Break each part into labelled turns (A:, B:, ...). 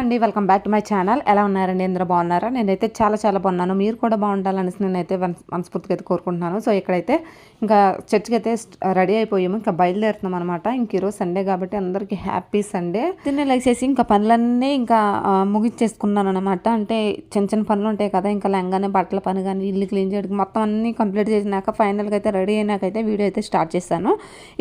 A: అండి welcome back to my channel. ఎలా ఉన్నారండి? అందరూ బాగున్నారా? నేనైతే చాలా చాలా బాగున్నాను. మీరు కూడా బాగుండాలనేసి నేనైతే మనస్ఫూర్తిగా అయితే కోరుకుంటున్నాను. సో ఇక్కడైతే ఇంకా చర్చ్కి అయితే రెడీ అయిపోయాము. ఇంకా బయలుదేరుతున్నాం అనమాట ఇంక ఈరోజు సండే కాబట్టి అందరికీ హ్యాపీ సండే. తినే లేచేసి ఇంకా పనులన్నీ ఇంకా ముగించేసుకున్నాను అనమాట అంటే చిన్న చిన్న పనులు ఉంటాయి కదా ఇంకా లెంగానే బట్టల పని కానీ ఇల్లు క్లీన్ చేయడానికి మొత్తం అన్నీ కంప్లీట్ చేసినాక ఫైనల్గా అయితే రెడీ అయినాకైతే వీడియో అయితే స్టార్ట్ చేశాను.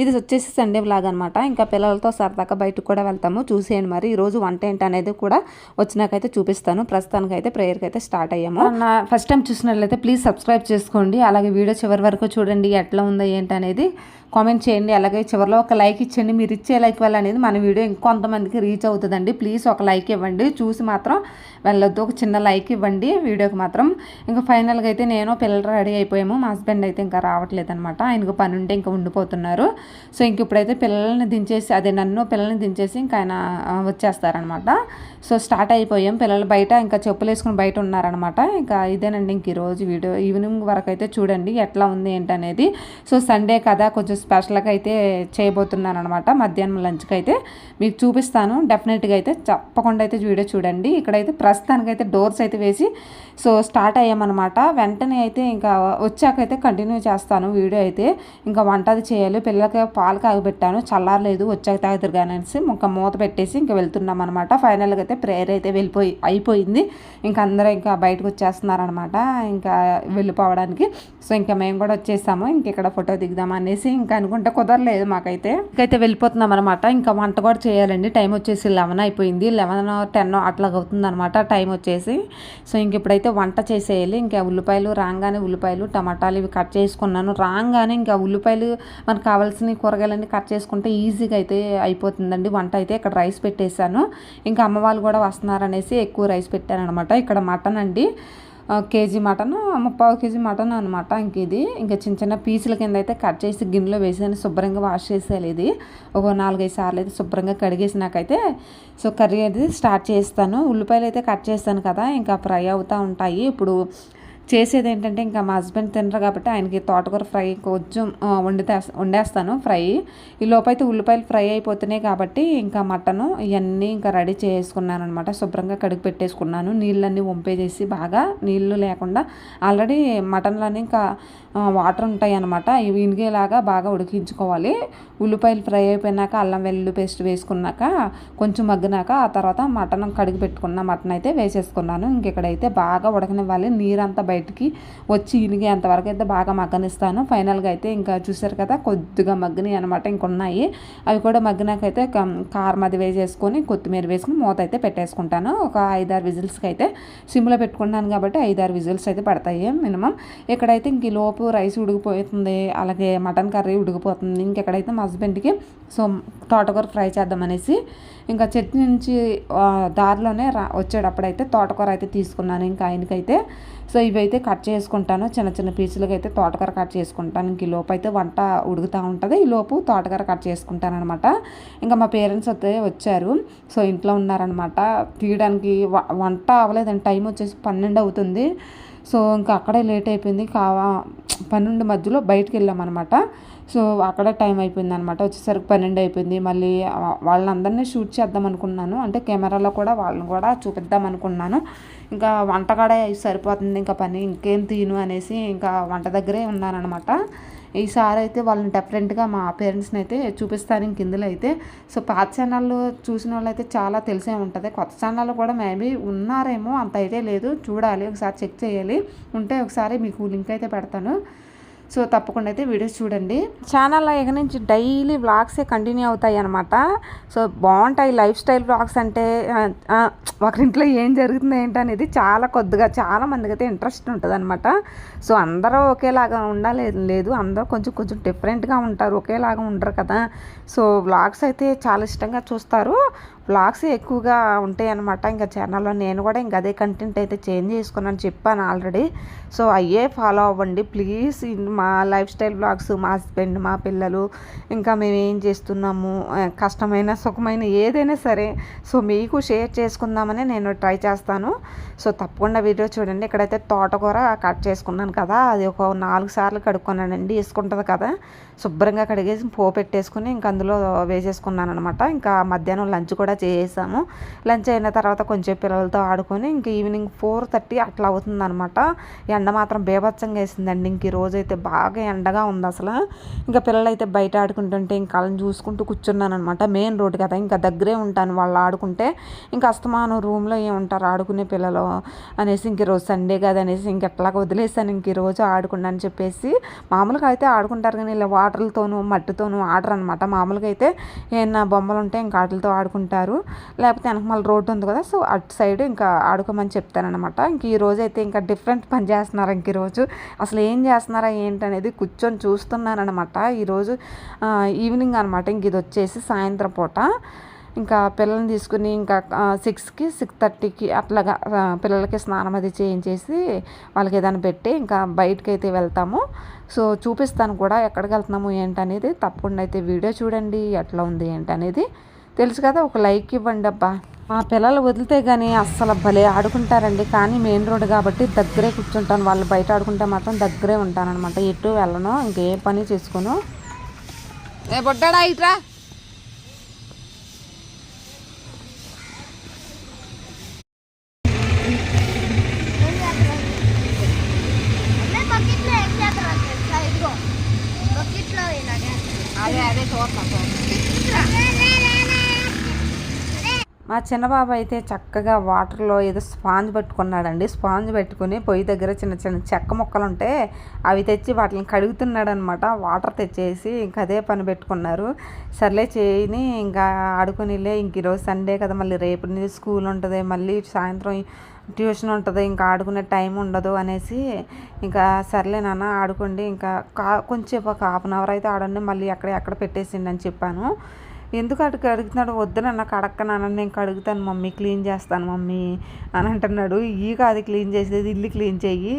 A: ఇది వచ్చేసి సండే బ్లాగ్ అనమాట ఇంకా పిల్లలతో సరదాగా బయటకు కూడా వెళ్తాము. చూసేయండి మరి ఈ రోజు వంట ఏంటి అనేది కూడా వచ్చినాకైతే చూపిస్తాను. ప్రస్తుతానికి అయితే ప్రేయర్కి అయితే స్టార్ట్ అయ్యాము. నా ఫస్ట్ టైం చూసినట్లయితే ప్లీజ్ సబ్స్క్రైబ్ చేసుకోండి. అలాగే వీడియో చివరి వరకు చూడండి. ఎట్లా ఉందో ఏంటి అనేది కామెంట్ చేయండి. అలాగే చివరిలో ఒక లైక్ ఇచ్చండి మీరు ఇచ్చే లైక్ వల్ల అనేది మన వీడియో ఇంకొంతమందికి రీచ్ అవుతుందండి. ప్లీజ్ ఒక లైక్ ఇవ్వండి. చూసి మాత్రం వెళ్ళొద్దు. ఒక చిన్న లైక్ ఇవ్వండి వీడియోకి మాత్రం. ఇంకా ఫైనల్గా అయితే నేను పిల్లలు రెడీ అయిపోయాము. మా హస్బెండ్ అయితే ఇంకా రావట్లేదు అనమాట ఆయనకు పని ఉంటే ఇంకా ఉండిపోతున్నారు. సో ఇంక ఇప్పుడైతే పిల్లల్ని దించేసి అదే నన్ను పిల్లల్ని దించేసి ఇంకా ఆయన వచ్చేస్తారనమాట. సో స్టార్ట్ అయిపోయాం. పిల్లలు బయట ఇంకా చెప్పులు వేసుకుని బయట ఉన్నారనమాట. ఇంకా ఇదేనండి ఇంక ఈరోజు వీడియో. ఈవినింగ్ వరకు అయితే చూడండి ఎట్లా ఉంది ఏంటనేది. సో సండే కదా. కొంచెం స్పెషల్గా అయితే చేయబోతున్నాను అనమాట మధ్యాహ్నం లంచ్కి అయితే మీకు చూపిస్తాను. డెఫినెట్గా అయితే తప్పకుండా అయితే వీడియో చూడండి. ఇక్కడైతే ప్రస్తుతానికైతే డోర్స్ అయితే వేసి సో స్టార్ట్ అయ్యామన్నమాట వెంటనే అయితే ఇంకా వచ్చాకైతే కంటిన్యూ చేస్తాను వీడియో అయితే. ఇంకా వంట అది చేయాలి. పిల్లలకి పాలు కాగబెట్టాను. చల్లారలేదు వచ్చాక తాగుతారు కానీ అనేసి ఇంకా మూత పెట్టేసి ఇంకా వెళ్తున్నాం అనమాట ఫైనల్గా అయితే ప్రేయర్ అయితే వెళ్ళిపోయి అయిపోయింది. ఇంకా అందరూ ఇంకా బయటకు వచ్చేస్తున్నారనమాట. ఇంకా వెళ్ళిపోవడానికి. సో ఇంకా మేము కూడా వచ్చేసాము. ఇంక ఇక్కడ ఫోటో దిగుదాం అనేసి ఇంకా అనుకుంటే కుదరలేదు మాకైతే. ఇంకైతే వెళ్ళిపోతున్నాం అనమాట ఇంకా వంట కూడా చేయాలండి. టైం వచ్చేసి లెవెన్ అయిపోయింది. లెవెన్ టెన్ అట్లా అవుతుంది అనమాట టైం వచ్చేసి. సో ఇంక ఇప్పుడైతే వంట చేసేయాలి. ఇంకా ఉల్లిపాయలు రాగానే ఉల్లిపాయలు టమాటాలు ఇవి కట్ చేసుకున్నాను. రాగానే ఇంకా ఉల్లిపాయలు మనకు కావాల్సిన కూరగాయలన్నీ కట్ చేసుకుంటే ఈజీగా అయితే అయిపోతుందండి. వంట అయితే ఇక్కడ రైస్ పెట్టేశాను. ఇంకా అమ్మ వాళ్ళు కూడా వస్తున్నారనేసి ఎక్కువ రైస్ పెట్టాను అనమాట ఇక్కడ మటన్ అండి. కేజీ మటన్ ముప్పావు కేజీ మటన్ అనమాట ఇంక ఇది. ఇంకా చిన్న చిన్న పీసుల కింద అయితే కట్ చేసి గిన్నెలో వేసాను శుభ్రంగా వాష్ చేసేయాలి ఇది. ఒక నాలుగైదు సార్లు అయితే శుభ్రంగా కడిగేసినాకైతే సో కర్రీ అయితే స్టార్ట్ చేస్తాను. ఉల్లిపాయలు అయితే కట్ చేస్తాను కదా ఇంకా ఫ్రై అవుతూ ఉంటాయి. ఇప్పుడు చేసేది ఏంటంటే ఇంకా మా హస్బెండ్ తినరు కాబట్టి ఆయనకి తోటకూర ఫ్రై కొంచెం వండితే వండేస్తాను ఫ్రై. ఈ లోపైతే ఉల్లిపాయలు ఫ్రై అయిపోతున్నాయి కాబట్టి ఇంకా మటను ఇవన్నీ ఇంకా రెడీ చేసుకున్నాను అనమాట శుభ్రంగా కడిగి పెట్టేసుకున్నాను. నీళ్ళన్నీ వంపేసేసి బాగా నీళ్ళు లేకుండా ఆల్రెడీ మటన్లోనే ఇంకా వాటర్ ఉంటాయి అనమాట ఇవి ఇనిగేలాగా బాగా ఉడికించుకోవాలి. ఉల్లిపాయలు ఫ్రై అయిపోయినాక అల్లం వెల్లుల్లి పేస్ట్ వేసుకున్నాక కొంచెం మగ్గినాక ఆ తర్వాత మటన్ కడిగి పెట్టుకున్న మటన్ అయితే వేసేసుకున్నాను ఇంకెక్కడైతే బాగా ఉడకనివ్వాలి. నీరంతా బయటికి వచ్చి ఇనిగేంత ఎంతవరకు అయితే బాగా మగ్గనిస్తాను. ఫైనల్గా అయితే ఇంకా చూసారు కదా కొద్దిగా మగ్గినాయి అనమాట ఇంకున్నాయి. అవి కూడా మగ్గినాకైతే కారం అది వేసేసుకొని కొత్తిమీర వేసుకుని మూత అయితే పెట్టేసుకుంటాను. ఒక ఐదారు విజిల్స్కి అయితే సిమ్లో పెట్టుకున్నాను కాబట్టి ఐదారు విజిల్స్ అయితే పడతాయి మినిమం. ఇక్కడైతే ఇంక లోపు రైస్ ఉడికిపోతుంది అలాగే మటన్ కర్రీ ఉడికిపోతుంది ఇంకెక్కడైతే మా హస్బెండ్కి సో తోటకూర ఫ్రై చేద్దామనేసి ఇంకా చట్నీ నుంచి దారిలోనే రా వచ్చేటప్పుడైతే తోటకూర అయితే తీసుకున్నాను. ఇంకా ఆయనకైతే సో ఇవైతే కట్ చేసుకుంటాను. చిన్న చిన్న పీసులుగా అయితే తోటకూర కట్ చేసుకుంటాను. ఇంక ఈ లోపు అయితే వంట ఉడుకుతూ ఉంటుంది. ఈ లోపు తోటకూర కట్ చేసుకుంటాను అనమాట ఇంకా మా పేరెంట్స్ అయితే వచ్చారు. సో ఇంట్లో ఉన్నారనమాట తీయడానికి వ- వంట అవ్వలేదండి. టైం వచ్చేసి పన్నెండు అవుతుంది. సో ఇంకా అక్కడే లేట్ అయిపోయింది. కావా పన్నెండు మధ్యలో బయటికి వెళ్ళామన్నమాట. సో అక్కడే టైం అయిపోయింది అనమాట వచ్చేసరికి పన్నెండు అయిపోయింది. మళ్ళీ వాళ్ళందరినీ షూట్ చేద్దాం అనుకున్నాను. అంటే కెమెరాలో కూడా వాళ్ళని కూడా చూపిద్దాం అనుకున్నాను. ఇంకా వంటకాడే సరిపోతుంది. ఇంకా పని ఇంకేం తీను అనేసి ఇంకా వంట దగ్గరే ఉన్నానమాట ఈసారి అయితే వాళ్ళని డిఫరెంట్గా మా పేరెంట్స్ని అయితే చూపిస్తాను ఇంక ఇందులో అయితే. సో పాత ఛానళ్ళు చూసిన వాళ్ళు అయితే చాలా తెలిసే ఉంటుంది. కొత్త ఛానళ్ళు కూడా మేబీ ఉన్నారేమో అంత అయితే లేదు. చూడాలి. ఒకసారి చెక్ చేయాలి. ఉంటే ఒకసారి మీకు లింక్ అయితే పెడతాను. సో తప్పకుండా అయితే వీడియోస్ చూడండి. ఛానల్లో ఇక నుంచి డైలీ వ్లాగ్సే కంటిన్యూ అవుతాయి అనమాట సో బాగుంటాయి లైఫ్ స్టైల్ వ్లాగ్స్ అంటే ఒకరింట్లో ఏం జరుగుతుంది ఏంటనేది చాలా కొద్దిగా చాలా మందికి అయితే ఇంట్రెస్ట్ ఉంటుంది అనమాట సో అందరూ ఒకేలాగా ఉండాలి లేదు అందరూ కొంచెం కొంచెం డిఫరెంట్గా ఉంటారు ఒకేలాగా ఉండరు కదా. సో వ్లాగ్స్ అయితే చాలా ఇష్టంగా చూస్తారు. వ్లాగ్స్ ఎక్కువగా ఉంటాయి అనమాట ఇంకా ఛానల్లో నేను కూడా ఇంకా అదే కంటెంట్ అయితే చేంజ్ చేసుకున్నాను చెప్పాను ఆల్రెడీ సో అయ్యే ఫాలో అవ్వండి. ప్లీజ్ మా లైఫ్ స్టైల్ బ్లాగ్స్ మా హస్బెండ్ మా పిల్లలు ఇంకా మేము ఏం చేస్తున్నాము కష్టమైన సుఖమైన ఏదైనా సరే సో మీకు షేర్ చేసుకుందామని నేను ట్రై చేస్తాను. సో తప్పకుండా వీడియో చూడండి. ఇక్కడైతే తోటకూర కట్ చేసుకున్నాను కదా అది ఒక నాలుగు సార్లు కడుక్కున్నానండి వేసుకుంటుంది కదా. శుభ్రంగా కడిగేసి పో పెట్టేసుకుని ఇంకా అందులో వేసేసుకున్నాను అనమాట ఇంకా మధ్యాహ్నం లంచ్ కూడా కూడా చేసాము లంచ్ అయిన తర్వాత కొంచెం పిల్లలతో ఆడుకొని ఇంక ఈవినింగ్ ఫోర్ థర్టీ అట్లా అవుతుందన్నమాట. ఎండ మాత్రం బేభత్సంగా వేసిందండి. ఇంక రోజు అయితే బాగా ఎండగా ఉంది అసలు. ఇంకా పిల్లలు అయితే బయట ఆడుకుంటుంటే ఇంకా వాళ్ళని చూసుకుంటూ కూర్చున్నాను అనమాట మెయిన్ రోడ్ కదా ఇంకా దగ్గరే ఉంటాను వాళ్ళు ఆడుకుంటే. ఇంకా అస్తమానం రూమ్లో ఏముంటారు ఆడుకునే పిల్లలు అనేసి ఇంక రోజు సండే కదా అనేసి ఇంక ఎట్లాగ వదిలేసాను. ఇంక రోజు ఆడుకుండా అని చెప్పేసి మామూలుగా అయితే ఆడుకుంటారు కానీ ఇలా వాటర్లతోనూ మట్టితోనూ ఆడరు అనమాట మామూలుగా అయితే ఏమన్నా బొమ్మలు ఉంటే ఇంకా వాటితో ఆడుకుంటారు. లేకపోతే వెనక మళ్ళీ రోడ్డు ఉంది కదా సో అటు సైడ్ ఇంకా ఆడుకోమని చెప్తానమాట ఇంక ఈ రోజు అయితే ఇంకా డిఫరెంట్ పని చేస్తున్నారు ఇంక ఈరోజు అసలు ఏం చేస్తున్నారా ఏంటనేది కూర్చొని చూస్తున్నానమాట ఈరోజు ఈవినింగ్ అనమాట ఇంక ఇది వచ్చేసి సాయంత్రం పూట. ఇంకా పిల్లల్ని తీసుకుని ఇంకా సిక్స్కి సిక్స్ థర్టీకి అట్లాగా పిల్లలకి స్నానం అది చేయించేసి వాళ్ళకి ఏదైనా పెట్టి ఇంకా బయటకి అయితే వెళ్తాము. సో చూపిస్తాను కూడా ఎక్కడికి వెళ్తున్నాము ఏంటనేది. తప్పకుండా అయితే వీడియో చూడండి ఎట్లా ఉంది ఏంటనేది. తెలుసు కదా ఒక లైక్ ఇవ్వండి అబ్బా. మా పిల్లలు వదిలితే కానీ అస్సలు భలే ఆడుకుంటారండి. కానీ మెయిన్ రోడ్ కాబట్టి దగ్గరే కూర్చుంటాను. వాళ్ళు బయట ఆడుకుంటే మాత్రం దగ్గరే ఉంటానన్నమాట. ఎటు వెళ్ళను ఇంకే పని చేసుకోను. ఏ బొడ్డాడా ఇట్రా? అదే అదే చూస్తాం మా చిన్నబాబు అయితే చక్కగా వాటర్లో ఏదో స్పాంజ్ పెట్టుకున్నాడండి. స్పాంజ్ పెట్టుకుని పొయ్యి దగ్గర చిన్న చిన్న చెక్క ముక్కలు ఉంటే అవి తెచ్చి వాటిని కడుగుతున్నాడు అనమాట వాటర్ తెచ్చేసి ఇంకా అదే పని పెట్టుకున్నారు. సర్లే చేయని ఇంకా ఆడుకునిలే ఇంక ఈరోజు సండే కదా మళ్ళీ రేపు నుంచి స్కూల్ ఉంటుంది మళ్ళీ సాయంత్రం ట్యూషన్ ఉంటుంది ఇంకా ఆడుకునే టైం ఉండదు అనేసి ఇంకా సర్లే నాన్న ఆడుకోండి ఇంకా కా కొంచెం ఒక హాఫ్ అన్ అవర్ అయితే ఆడండి మళ్ళీ అక్కడ ఎక్కడ పెట్టేసిండి అని చెప్పాను. ఎందుకు అటు అడుగుతున్నాడు వద్దని నాకు కడక్కనాన్న నేను కడుగుతాను మమ్మీ క్లీన్ చేస్తాను మమ్మీ అని అంటున్నాడు. ఈ కాదు క్లీన్ చేసేది ఇల్లు క్లీన్ చెయ్యి.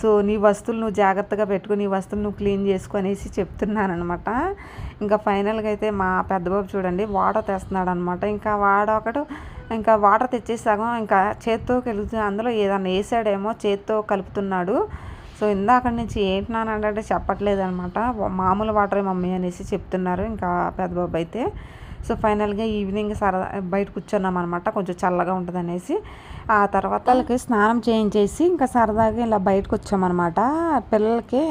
A: సో నీ వస్తువులు నువ్వు జాగ్రత్తగా పెట్టుకుని నీ వస్తువులు నువ్వు క్లీన్ చేసుకో అనేసి చెప్తున్నాను అనమాట ఇంకా ఫైనల్గా అయితే మా పెద్దబాబు చూడండి వాటర్ తెస్తున్నాడు అనమాట ఇంకా వాడొకడు ఇంకా వాటర్ తెచ్చేసాము సగం ఇంకా చేత్తో కలుగుతుంది అందులో ఏదన్నా వేసాడేమో చేత్తో కలుపుతున్నాడు. సో ఇందాక నుంచి ఏంటి అంటే చెప్పట్లేదు అనమాట మామూలు వాటర్ మమ్మీ అనేసి చెప్తున్నారు ఇంకా పెద్ద బాబు అయితే. సో ఫైనల్గా ఈవినింగ్ సరదా బయట కూర్చున్నాం అనమాట. కొంచెం చల్లగా ఉంటుంది అనేసి ఆ తర్వాత వాళ్ళకి స్నానం చేయించేసి ఇంకా సరదాగా ఇలా బయటకు వచ్చామన్నమాట పిల్లలకి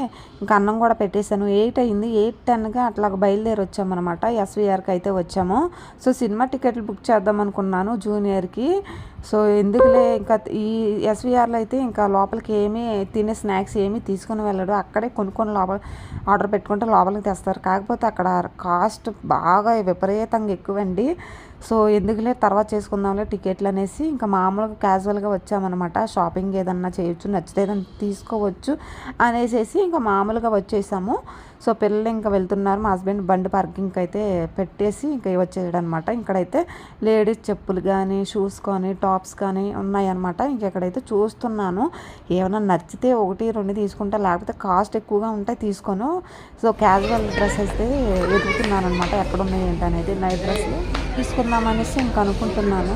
A: ఇంకా అన్నం కూడా పెట్టేశాను. ఎయిట్ అయింది. ఎయిట్ టెన్గా అట్లా బయలుదేరి వచ్చామన్నమాట ఎస్వీఆర్కి అయితే వచ్చాము. సో సినిమా టికెట్లు బుక్ చేద్దాం అనుకున్నాను జూనియర్కి. సో ఎందుకులే ఇంకా ఈ ఎస్విఆర్లో అయితే ఇంకా లోపలికి ఏమీ తినే స్నాక్స్ ఏమీ తీసుకుని వెళ్ళడు. అక్కడే కొనుక్కొని లోపల ఆర్డర్ పెట్టుకుంటే లోపలికి తెస్తారు. కాకపోతే అక్కడ కాస్ట్ బాగా విపరీతంగా ఎక్కువండి. సో ఎందుకులే తర్వాత చేసుకుందాంలే టికెట్లు అనేసి ఇంకా మామూలుగా క్యాజువల్గా వచ్చామన్నమాట. షాపింగ్ ఏదన్నా చేయొచ్చు నచ్చితే ఏదన్నా తీసుకోవచ్చు అనేసేసి ఇంకా మామూలుగా వచ్చేసాము. సో పిల్లలు ఇంకా వెళ్తున్నారు. మా హస్బెండ్ బండి పార్కింగ్ అయితే పెట్టేసి ఇంకా వచ్చేయడనమాట ఇక్కడైతే లేడీస్ చెప్పులు కానీ షూస్ కానీ టాప్స్ కానీ ఉన్నాయన్నమాట ఇంకెక్కడైతే చూస్తున్నాను ఏమైనా నచ్చితే ఒకటి రెండు తీసుకుంటా లేకపోతే కాస్ట్ ఎక్కువగా ఉంటే తీసుకోను. సో క్యాజువల్ డ్రెస్ అయితే వెతుకుతున్నాను అనమాట ఎక్కడ ఉన్నాయి ఏంటి అనేది నైట్ డ్రెస్లు తీసుకుందామనేసి ఇంకా అనుకుంటున్నాను.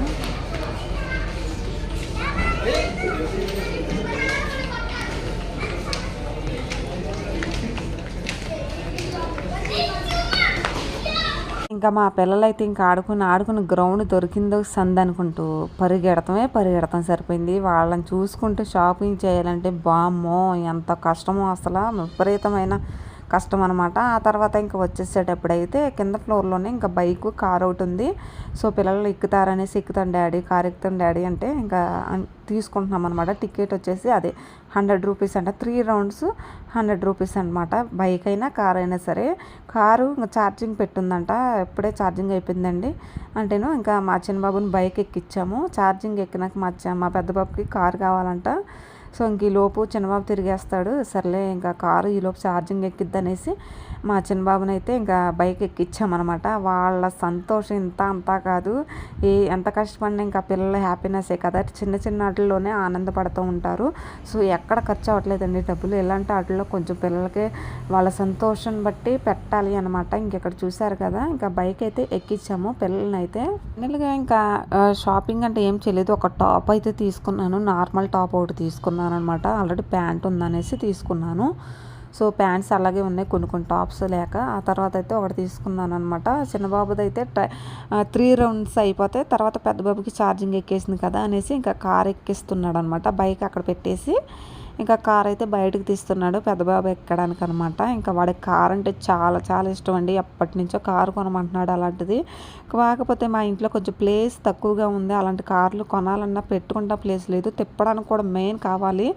A: ఇంకా మా పిల్లలైతే ఇంకా ఆడుకుని ఆడుకుని గ్రౌండ్ దొరికిందో సంది అనుకుంటూ పరిగెడతామే పరిగెడతాం సరిపోయింది. వాళ్ళని చూసుకుంటూ షాపింగ్ చేయాలంటే బామ్మో ఎంత కష్టమో అసలు. విపరీతమైన కష్టం అనమాట ఆ తర్వాత ఇంకా వచ్చేసేటప్పుడైతే కింద ఫ్లోర్లోనే ఇంకా బైక్ కార్ ఒకటి ఉంది. సో పిల్లలు ఎక్కుతారనేసి ఎక్కుతాను డాడీ కార్ ఎక్కుతాను డాడీ అంటే ఇంకా తీసుకుంటున్నాం అనమాట టికెట్ వచ్చేసి అదే హండ్రెడ్ రూపీస్ అంట. త్రీ రౌండ్స్ హండ్రెడ్ రూపీస్ అనమాట బైక్ అయినా కార్ అయినా సరే. కారు ఇంకా ఛార్జింగ్ పెట్టుందంట. ఎప్పుడే ఛార్జింగ్ అయిపోయిందండి. అంటేను ఇంకా మా చిన్న బాబుని బైక్ ఎక్కిచ్చాము. ఛార్జింగ్ ఎక్కినాక మా చ- మా పెద్ద బాబుకి కార్ కావాలంట. సో ఇంక ఈలోపు చిన్నబాబు తిరిగేస్తాడు. సర్లే ఇంకా కారు ఈ లోపు ఛార్జింగ్ ఎక్కిద్ది అనేసి మా చిన్నబాబునైతే ఇంకా బైక్ ఎక్కిచ్చామన్నమాట. వాళ్ళ సంతోషం ఇంత అంతా కాదు. ఏ ఎంత కష్టపడినా ఇంకా పిల్లల హ్యాపీనెస్సే కదా. చిన్న చిన్న వాటిల్లోనే ఆనందపడుతూ ఉంటారు. సో ఎక్కడ ఖర్చు అవ్వట్లేదండి డబ్బులు. ఇలాంటి వాటిల్లో కొంచెం పిల్లలకి వాళ్ళ సంతోషం బట్టి పెట్టాలి అనమాట ఇంకెక్కడ చూశారు కదా ఇంకా బైక్ అయితే ఎక్కించాము పిల్లల్ని అయితే ఫైనల్గా ఇంకా షాపింగ్ అంటే ఏం చేయలేదు. ఒక టాప్ అయితే తీసుకున్నాను. నార్మల్ టాప్ ఒకటి తీసుకున్నాను. అనమాట ఆల్రెడీ ప్యాంట్ ఉందనేసి తీసుకున్నాను. సో ప్యాంట్స్ అలాగే ఉన్నాయి కొన్ని కొన్ని టాప్స్ లేక. ఆ తర్వాత అయితే ఒకటి తీసుకున్నాను అనమాట చిన్నబాబుది అయితే త్రీ రౌండ్స్ అయిపోతే తర్వాత పెద్ద బాబుకి ఛార్జింగ్ ఎక్కేసింది కదా అనేసి ఇంకా కార్ ఎక్కిస్తున్నాడు అనమాట బైక్ అక్కడ పెట్టేసి. ఇంకా కార్ అయితే బయటకు తీస్తున్నాడు పెద్ద బాబు ఎక్కడానికి అనమాట ఇంకా వాడికి కార్ అంటే చాలా చాలా ఇష్టం అండి. ఎప్పటి నుంచో కారు కొనమంటున్నాడు అలాంటిది. కాకపోతే మా ఇంట్లో కొంచెం ప్లేస్ తక్కువగా ఉంది. అలాంటి కార్లు కొనాలన్నా పెట్టుకుంటా ప్లేస్ లేదు. తిప్పడానికి కూడా మెయిన్ కావాలి.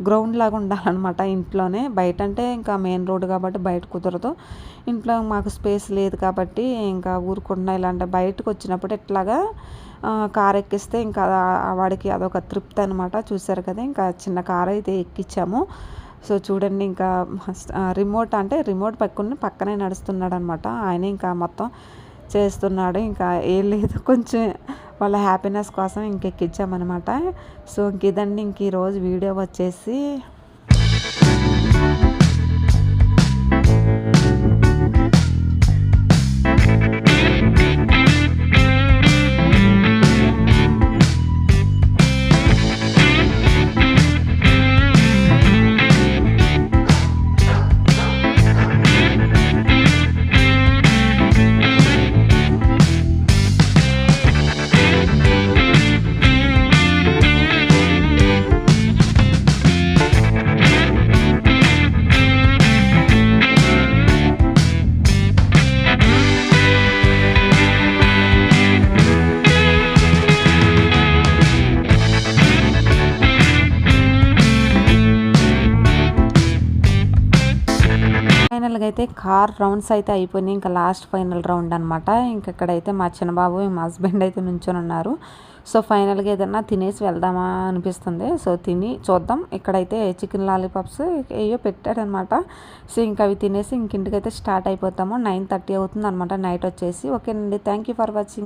A: గ్రౌండ్ లాగా ఉండాలన్నమాట ఇంట్లోనే. బయట అంటే ఇంకా మెయిన్ రోడ్ కాబట్టి బయట కుదరదు. ఇంట్లో మాకు స్పేస్ లేదు కాబట్టి ఇంకా ఊరుకుంటున్నా. ఇలాంటి బయటకు వచ్చినప్పుడు ఇట్లాగా ఆ, కార్ ఎక్కిస్తే ఇంకా వాడికి అదొక తృప్తి అనమాట చూసారు కదా ఇంకా చిన్న కార్ అయితే ఎక్కించాము సో చూడండి ఇంకా రిమోట్ అంటే రిమోట్ పక్కన పక్కనే నడుస్తున్నాడు అనమాట ఆయన ఇంకా మొత్తం చేస్తున్నాడు. ఇంకా ఏం లేదు. కొంచెం వాళ్ళ హ్యాపీనెస్ కోసం ఇంక ఎక్కించామన్నమాట సో ఇంక ఇదండి. ఇంక ఈరోజు వీడియో వచ్చేసి ఫైనల్గా అయితే కార్ రౌండ్స్ అయితే అయిపోయినాయి. ఇంకా లాస్ట్ ఫైనల్ రౌండ్ అనమాట ఇంకా ఇక్కడైతే మా చిన్న బాబు మా హస్బెండ్ అయితే నుంచొని ఉన్నారు. సో ఫైనల్గా ఏదన్నా తినేసి వెళ్దామా అనిపిస్తుంది. సో తిని చూద్దాం. ఇక్కడైతే చికెన్ లాలీపాప్స్ ఏయో పెట్టాడనమాట సో ఇంకా అవి తినేసి ఇంకింటికైతే స్టార్ట్ అయిపోతాము. నైన్ థర్టీ అవుతుంది అనమాట నైట్ వచ్చేసి. ఓకేనండి. Thank you for watching.